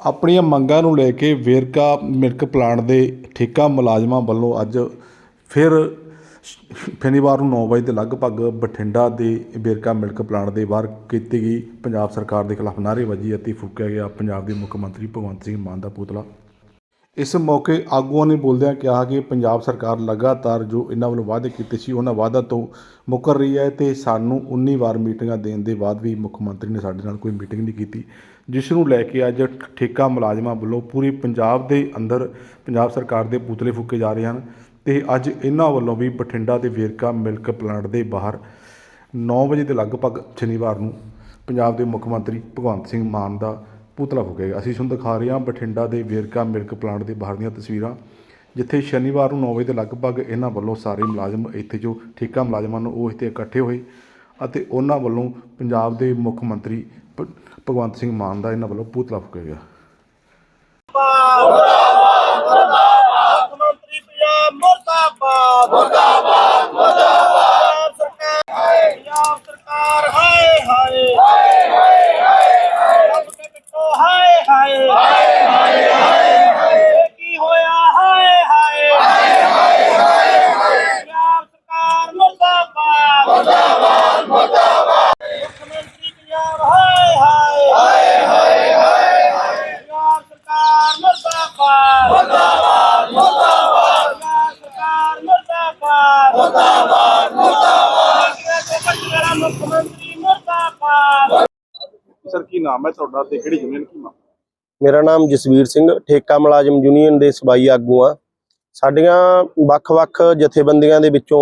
ਆਪਣੀਆਂ ਮੰਗਾਂ ਨੂੰ ਲੈ ਕੇ ਵੇਰਕਾ ਮਿਲਕ ਪਲਾਂਟ ਦੇ ਠੇਕਾ ਮੁਲਾਜ਼ਮਾਂ ਵੱਲੋਂ ਅੱਜ ਫਿਰ ਸ਼ਨੀਵਾਰ ਨੂੰ 9 ਵਜੇ ਦੇ ਲਗਭਗ ਬਠਿੰਡਾ ਦੇ ਵੇਰਕਾ ਮਿਲਕ ਪਲਾਂਟ ਦੇ ਬਾਹਰ ਕੀਤੀ ਗਈ ਪੰਜਾਬ ਸਰਕਾਰ ਦੇ ਖਿਲਾਫ ਨਾਅਰੇਬਾਜ਼ੀ ਅਤੇ ਫੂਕਿਆ ਗਿਆ ਪੰਜਾਬ ਦੇ ਮੁੱਖ ਮੰਤਰੀ ਭਗਵੰਤ ਸਿੰਘ ਮਾਨ ਦਾ ਪੁਤਲਾ। ਇਸ ਮੌਕੇ ਆਗੂਆਂ ਨੇ ਬੋਲਦਿਆਂ ਕਿਹਾ ਕਿ ਪੰਜਾਬ ਸਰਕਾਰ ਲਗਾਤਾਰ ਜੋ ਇਹਨਾਂ ਵੱਲੋਂ ਵਾਅਦੇ ਕੀਤੇ ਸੀ, ਉਹਨਾਂ ਵਾਅਦਾ ਤੋਂ ਮੁੱਕਰ ਰਹੀ ਹੈ ਤੇ ਸਾਨੂੰ 19 ਵਾਰ ਮੀਟਿੰਗਾਂ ਦੇਣ ਦੇ ਬਾਅਦ ਵੀ ਮੁੱਖ ਮੰਤਰੀ ਨੇ ਸਾਡੇ ਨਾਲ ਕੋਈ ਮੀਟਿੰਗ ਨਹੀਂ ਕੀਤੀ, ਜਿਸ ਨੂੰ ਲੈ ਕੇ ਅੱਜ ਠੇਕਾ ਮੁਲਾਜ਼ਮਾਂ ਵੱਲੋਂ ਪੂਰੇ ਪੰਜਾਬ ਦੇ ਅੰਦਰ ਪੰਜਾਬ ਸਰਕਾਰ ਦੇ ਪੁਤਲੇ ਫੂਕੇ ਜਾ ਰਹੇ ਹਨ ਤੇ ਅੱਜ ਇਹਨਾਂ ਵੱਲੋਂ ਵੀ ਬਠਿੰਡਾ ਦੇ ਵੇਰਕਾ ਮਿਲਕ ਪਲਾਂਟ ਦੇ ਬਾਹਰ 9 ਵਜੇ ਦੇ ਲਗਭਗ ਸ਼ਨੀਵਾਰ ਨੂੰ ਪੰਜਾਬ ਦੇ ਮੁੱਖ ਮੰਤਰੀ ਭਗਵੰਤ ਸਿੰਘ ਮਾਨ ਦਾ ਪੁਤਲਾ ਫੂਕੇਗਾ ਅਸੀਂ ਤੁਹਾਨੂੰ ਦਿਖਾ ਰਹੇ ਹਾਂ, ਬਠਿੰਡਾ ਦੇ ਵੇਰਕਾ ਮਿਲਕ ਪਲਾਂਟ ਦੇ ਬਾਹਰ ਦੀਆਂ ਤਸਵੀਰਾਂ, ਜਿੱਥੇ ਸ਼ਨੀਵਾਰ ਨੂੰ 9 ਵਜੇ ਦੇ ਲਗਭਗ ਇਹਨਾਂ ਵੱਲੋਂ ਸਾਰੇ ਮੁਲਾਜ਼ਮ ਇੱਥੇ ਜੋ ਠੇਕਾ ਮੁਲਾਜ਼ਮ ਹਨ ਉਹ ਇੱਥੇ ਇਕੱਠੇ ਹੋਏ ਅਤੇ ਉਹਨਾਂ ਵੱਲੋਂ ਪੰਜਾਬ ਦੇ ਮੁੱਖ ਮੰਤਰੀ ਭ- ਭਗਵੰਤ ਸਿੰਘ ਮਾਨ ਦਾ ਇਹਨਾਂ ਵੱਲੋਂ ਪੁਤਲਾ ਫੂਕਿਆ ਗਿਆ ਮੁੱਖ ਮੰਤਰੀ ਪੰਜਾਬ ਮੁਰਦਾਬਾਦ ਮੁਰਦਾਬਾਦ ਮੁਰਦਾਬਾਦ ਸਰਕਾਰ ਹਾਏ ਪੰਜਾਬ ਸਰਕਾਰ ਹਾਏ ਹਾਏ ਹਾਏ ਹਾਏ ਹਾਏ ਰੱਬ ਦੇ ਪਿੱਛੋਂ ਹਾਏ ਹਾਏ ਹਾਏ ਹਾਏ ਹਾਏ ਕੀ ਹੋਇਆ ਹਾਏ ਹਾਏ ਹਾਏ ਹਾਏ ਪੰਜਾਬ ਸਰਕਾਰ ਮੁਰਦਾਬਾਦ ਮੁਰਦਾਬਾਦ ਮੁਰਦਾਬਾਦ ਮੁੱਖ ਮੰਤਰੀ ਪੰਜਾਬ ਹਾਏ ਹਾਏ ਹਾਏ ਹਾਏ ਹਾਏ ਪੰਜਾਬ ਸਰਕਾਰ ਮੁਰਦਾਬਾਦ ਮੁਰਦਾਬਾਦ ਮੁਰਦਾਬਾਦ ਪੰਜਾਬ ਸਰਕਾਰ ਮੁਰਦਾਬਾਦ ਮੁਰਦਾਬਾਦ ਮੁਰਦਾਬਾਦ ਪੰਜਾਬ ਮੁੱਖ ਮੰਤਰੀ ਮੁਰਦਾਬਾਦ ਸਰ, ਕੀ ਨਾਮ ਹੈ ਤੁਹਾਡਾ ਤੇ ਕਿਹੜੀ ਯੂਨੀਅਨ ਕੀ ਨਾਮ? ਮੇਰਾ ਨਾਮ ਜਸਵੀਰ ਸਿੰਘ, ਠੇਕਾ ਮੁਲਾਜ਼ਮ ਯੂਨੀਅਨ ਦੇ ਸਬਾਈ ਆਗੂ ਆ ਸਾਡੀਆਂ ਵੱਖ-ਵੱਖ ਜਥੇਬੰਦੀਆਂ ਦੇ ਵਿੱਚੋਂ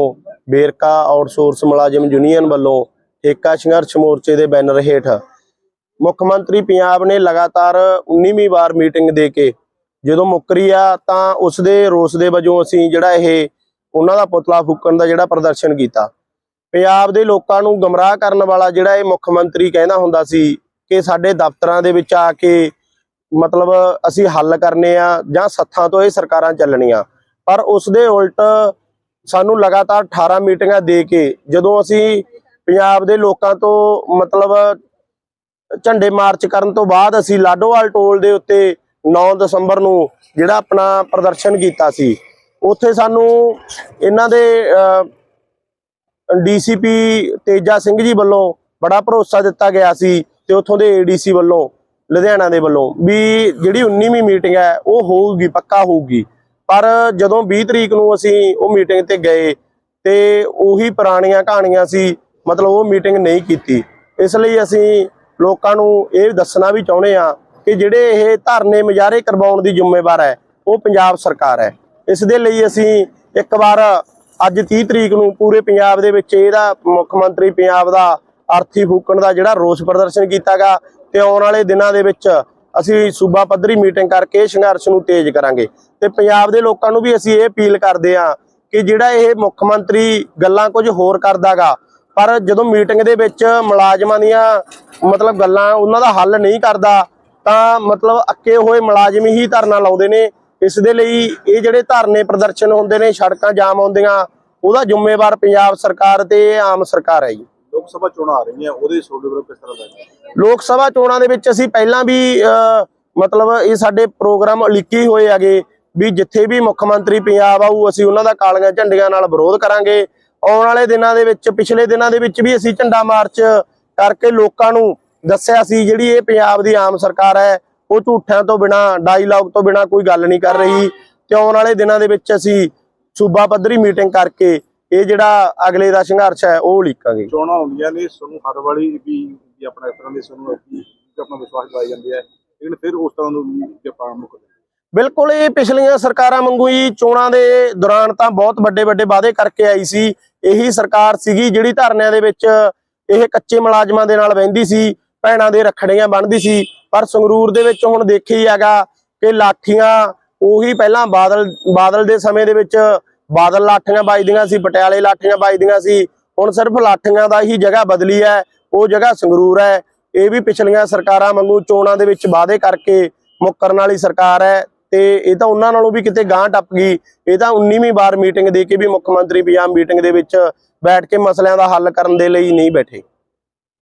ਬੇਰਕਾ ਆਊਟਸੋਰਸ ਮੁਲਾਜ਼ਮ ਯੂਨੀਅਨ ਵੱਲੋਂ ਠੇਕਾ ਸੰਘਰਸ਼ ਮੋਰਚੇ ਦੇ ਬੈਨਰ ਹੇਠ ਮੁੱਖ ਮੰਤਰੀ ਪੰਜਾਬ ਨੇ ਲਗਾਤਾਰ 19ਵੀਂ ਵਾਰ ਮੀਟਿੰਗ ਦੇ ਕੇ ਜਦੋਂ ਮੁੱਕਰੀ ਆ ਤਾਂ ਉਸ ਦੇ ਰੋਸ ਦੇ ਵਜੋਂ ਅਸੀਂ ਜਿਹੜਾ ਇਹ ਉਹਨਾਂ ਦਾ ਪੁਤਲਾ ਫੂਕਣ ਦਾ ਜਿਹੜਾ ਪ੍ਰਦਰਸ਼ਨ ਕੀਤਾ। ਪੰਜਾਬ ਦੇ ਲੋਕਾਂ ਨੂੰ ਗਮਰਾਹ ਕਰਨ ਵਾਲਾ ਜਿਹੜਾ ਇਹ ਮੁੱਖ ਮੰਤਰੀ ਕਹਿੰਦਾ ਹੁੰਦਾ ਸੀ ਕਿ ਸਾਡੇ ਦਫ਼ਤਰਾਂ ਦੇ ਵਿੱਚ ਆ ਕੇ ਮਤਲਬ ਅਸੀਂ ਹੱਲ ਕਰਨੇ ਆ ਜਾਂ ਸੱਥਾਂ ਤੋਂ ਇਹ ਸਰਕਾਰਾਂ ਚੱਲਣੀਆਂ। ਪਰ ਉਸ ਦੇ ਉਲਟ ਸਾਨੂੰ ਲਗਾਤਾਰ 18 ਮੀਟਿੰਗਾਂ ਦੇ ਕੇ ਜਦੋਂ ਅਸੀਂ ਪੰਜਾਬ ਦੇ ਲੋਕਾਂ ਤੋਂ ਮਤਲਬ ਝੰਡੇ ਮਾਰਚ ਕਰਨ ਤੋਂ ਬਾਅਦ ਅਸੀਂ ਲਾਡੋਵਾਲ ਟੋਲ ਦੇ ਉੱਤੇ 9 ਦਸੰਬਰ ਨੂੰ ਜਿਹੜਾ ਆਪਣਾ ਪ੍ਰਦਰਸ਼ਨ ਕੀਤਾ ਸੀ, ਉੱਥੇ ਸਾਨੂੰ ਇਹਨਾਂ ਦੇ ਡੀਸੀਪੀ ਤੇਜਾ ਸਿੰਘ ਜੀ ਵੱਲੋਂ ਬੜਾ ਭਰੋਸਾ ਦਿੱਤਾ ਗਿਆ ਸੀ ਤੇ ਉੱਥੋਂ ਦੇ ਏਡੀਸੀ ਵੱਲੋਂ, ਲੁਧਿਆਣਾ ਦੇ ਵੱਲੋਂ, ਵੀ ਜਿਹੜੀ 19ਵੀਂ ਮੀਟਿੰਗ ਹੈ, ਉਹ ਹੋਊਗੀ, ਪੱਕਾ ਹੋਊਗੀ। ਪਰ ਜਦੋਂ 20 ਤਰੀਕ ਨੂੰ ਅਸੀਂ ਉਹ ਮੀਟਿੰਗ ਤੇ ਗਏ ਤੇ ਉਹੀ ਪੁਰਾਣੀਆਂ ਕਹਾਣੀਆਂ ਸੀ, ਮਤਲਬ ਉਹ ਮੀਟਿੰਗ ਨਹੀਂ ਕੀਤੀ। ਇਸ ਲਈ ਅਸੀਂ ਲੋਕਾਂ ਨੂੰ ਇਹ ਦੱਸਣਾ ਵੀ ਚਾਹੁੰਦੇ ਆ ਕਿ ਜਿਹੜੇ ਇਹ ਧਰਨੇ ਮੁਜ਼ਾਹਰੇ ਕਰਵਾਉਣ ਦੀ ਜ਼ਿੰਮੇਵਾਰ ਹੈ, ਉਹ ਪੰਜਾਬ ਸਰਕਾਰ ਹੈ। ਇਸ ਦੇ ਲਈ ਅਸੀਂ ਇੱਕ ਵਾਰ ਅੱਜ 30 ਤਰੀਕ ਨੂੰ ਪੂਰੇ ਪੰਜਾਬ ਦੇ ਵਿੱਚ ਇਹਦਾ ਮੁੱਖ ਮੰਤਰੀ ਪੰਜਾਬ ਦਾ ਅਰਥੀ ਫੂਕਣ ਦਾ ਜਿਹੜਾ ਰੋਸ ਪ੍ਰਦਰਸ਼ਨ ਕੀਤਾਗਾ ਤੇ ਆਉਣ ਵਾਲੇ ਦਿਨਾਂ ਦੇ ਵਿੱਚ ਅਸੀਂ ਸੂਬਾ ਪੱਧਰੀ ਮੀਟਿੰਗ ਕਰਕੇ ਸੰਘਰਸ਼ ਨੂੰ ਤੇਜ਼ ਕਰਾਂਗੇ। ਤੇ ਪੰਜਾਬ ਦੇ ਲੋਕਾਂ ਨੂੰ ਵੀ ਅਸੀਂ ਇਹ ਅਪੀਲ ਕਰਦੇ ਹਾਂ ਕਿ ਜਿਹੜਾ ਇਹ ਮੁੱਖ ਮੰਤਰੀ ਗੱਲਾਂ ਕੁਝ ਹੋਰ ਕਰਦਾਗਾ, ਪਰ ਜਦੋਂ ਮੀਟਿੰਗ ਦੇ ਵਿੱਚ ਮੁਲਾਜ਼ਮਾਂ ਦੀਆਂ ਮਤਲਬ ਗੱਲਾਂ ਉਹਨਾਂ ਦਾ ਹੱਲ ਨਹੀਂ ਕਰਦਾ, ਤਾਂ ਮਤਲਬ ਅੱਕੇ ਹੋਏ ਮੁਲਾਜ਼ਮ ਹੀ ਧਰਨਾ ਲਾਉਂਦੇ ਨੇ। ਇਸ ਦੇ ਲਈ ਇਹ ਜਿਹੜੇ ਧਰਨੇ ਪ੍ਰਦਰਸ਼ਨ ਹੁੰਦੇ ਨੇ, ਸੜਕਾਂ ਜਾਮ ਆਉਂਦੀਆਂ, ਉਹਦਾ ਜ਼ਿੰਮੇਵਾਰ ਪੰਜਾਬ ਸਰਕਾਰ ਤੇ ਆਮ ਸਰਕਾਰ ਹੈ ਜੀ। ਲੋਕ ਸਭਾ ਚੋਣਾਂ ਆ ਰਹੀਆਂ, ਉਹਦੇ ਤੁਹਾਡੇ ਵੱਲੋਂ ਕਿਸ ਤਰ੍ਹਾਂ ਦਾ ਲੋਕ ਸਭਾ ਚੋਣਾਂ ਦੇ ਵਿੱਚ ਅਸੀਂ ਪਹਿਲਾਂ ਵੀ ਮਤਲਬ ਇਹ ਸਾਡੇ ਪ੍ਰੋਗਰਾਮ ਉਲੀਕੇ ਹੋਏ ਹੈਗੇ ਵੀ ਜਿੱਥੇ ਵੀ ਮੁੱਖ ਮੰਤਰੀ ਪੰਜਾਬ ਆਊ, ਅਸੀਂ ਉਹਨਾਂ ਦਾ ਕਾਲੀਆਂ ਝੰਡੀਆਂ ਨਾਲ ਵਿਰੋਧ ਕਰਾਂਗੇ। ਆਉਣ ਵਾਲੇ ਦਿਨਾਂ ਦੇ ਵਿੱਚ, ਪਿਛਲੇ ਦਿਨਾਂ ਦੇ ਵਿੱਚ ਵੀ ਅਸੀਂ ਝੰਡਾ ਮਾਰਚ ਕਰਕੇ ਲੋਕਾਂ ਨੂੰ ਦੱਸਿਆ ਸੀ, ਜਿਹੜੀ ਇਹ ਪੰਜਾਬ ਦੀ ਆਮ ਸਰਕਾਰ ਹੈ, ਉਹ ਝੂਠਿਆਂ ਤੋਂ ਬਿਨਾ ਡਾਇਲੌਗ ਤੋਂ ਬਿਨਾ ਕੋਈ ਗੱਲ ਨਹੀਂ ਕਰ ਰਹੀ। ਤੇ ਆਉਣ ਵਾਲੇ ਦਿਨਾਂ ਦੇ ਵਿੱਚ ਅਸੀਂ ਸੂਬਾ ਪੱਧਰੀ ਮੀਟਿੰਗ ਕਰਕੇ ਇਹ ਜਿਹੜਾ ਅਗਲੇ ਦਾ ਸੰਘਰਸ਼ ਹੈ ਉਹ ਉਲੀਕਾਂਗੇ। ਚੋਣਾਂ ਹੁੰਦੀਆਂ ਨੇ ਸਾਨੂੰ ਹਰ ਵਾਰੀ ਵੀ ਆਪਣਾ ਇਸ ਤਰ੍ਹਾਂ ਦੇ ਸਾਨੂੰ ਆਪਣਾ ਵਿਸ਼ਵਾਸ ਦਿਵਾਈ ਜਾਂਦੇ ਆ ਲੇਕਿਨ ਫਿਰ ਉਸ ਤਰ੍ਹਾਂ ਨੂੰ ਵੀ ਜੇ ਆਪਾਂ ਮੁੱਕ ਬਿਲਕੁਲ ਇਹ ਪਿਛਲੀਆਂ ਸਰਕਾਰਾਂ ਵਾਂਗੂ ਹੀ ਚੋਣਾਂ ਦੇ ਦੌਰਾਨ ਤਾਂ ਬਹੁਤ ਵੱਡੇ ਵੱਡੇ ਵਾਅਦੇ ਕਰਕੇ ਆਈ ਸੀ। ਇਹੀ ਸਰਕਾਰ ਸੀਗੀ ਜਿਹੜੀ ਧਰਨਿਆਂ ਦੇ ਵਿੱਚ ਇਹ ਕੱਚੇ ਮੁਲਾਜ਼ਮਾਂ ਦੇ ਨਾਲ ਬਹਿੰਦੀ ਸੀ ਭੈਣਾਂ ਦੇ ਰੱਖੜੀਆਂ ਬੰਨ੍ਹਦੀ ਸੀ। ਪਰ ਸੰਗਰੂਰ ਦੇ ਵਿੱਚ ਹੁਣ ਦੇਖੀ ਹੈਗਾ ਕਿ ਲਾਠੀਆਂ ਉਹੀ ਪਹਿਲਾਂ ਬਾਦਲ ਬਾਦਲ ਦੇ ਸਮੇਂ ਦੇ ਵਿੱਚ ਬਾਦਲ ਲਾਠੀਆਂ ਵੱਜਦੀਆਂ ਸੀ, ਪਟਿਆਲੇ ਲਾਠੀਆਂ ਵੱਜਦੀਆਂ ਸੀ। ਹੁਣ ਸਿਰਫ ਲਾਠੀਆਂ ਦਾ ਹੀ ਜਗ੍ਹਾ ਬਦਲੀ ਹੈ, ਉਹ ਜਗ੍ਹਾ ਸੰਗਰੂਰ ਹੈ। ਇਹ ਵੀ ਪਿਛਲੀਆਂ ਸਰਕਾਰਾਂ ਵਾਂਗੂ ਚੋਣਾਂ ਦੇ ਵਿੱਚ ਵਾਅਦੇ ਕਰਕੇ ਮੁੱਕਰਨ ਵਾਲੀ ਸਰਕਾਰ ਹੈ ਤੇ ਇਹ ਤਾਂ ਉਹਨਾਂ ਨਾਲੋਂ ਵੀ ਕਿਤੇ ਗਾਂਹ ਟੱਪ ਗਈ। ਇਹ ਤਾਂ 19ਵੀਂ ਵਾਰ ਮੀਟਿੰਗ ਦੇ ਕੇ ਵੀ ਮੁੱਖ ਮੰਤਰੀ ਪੰਜਾਬ ਮੀਟਿੰਗ ਦੇ ਵਿੱਚ ਬੈਠ ਕੇ ਮਸਲਿਆਂ ਦਾ ਹੱਲ ਕਰਨ ਦੇ ਲਈ ਨਹੀਂ ਬੈਠੇ।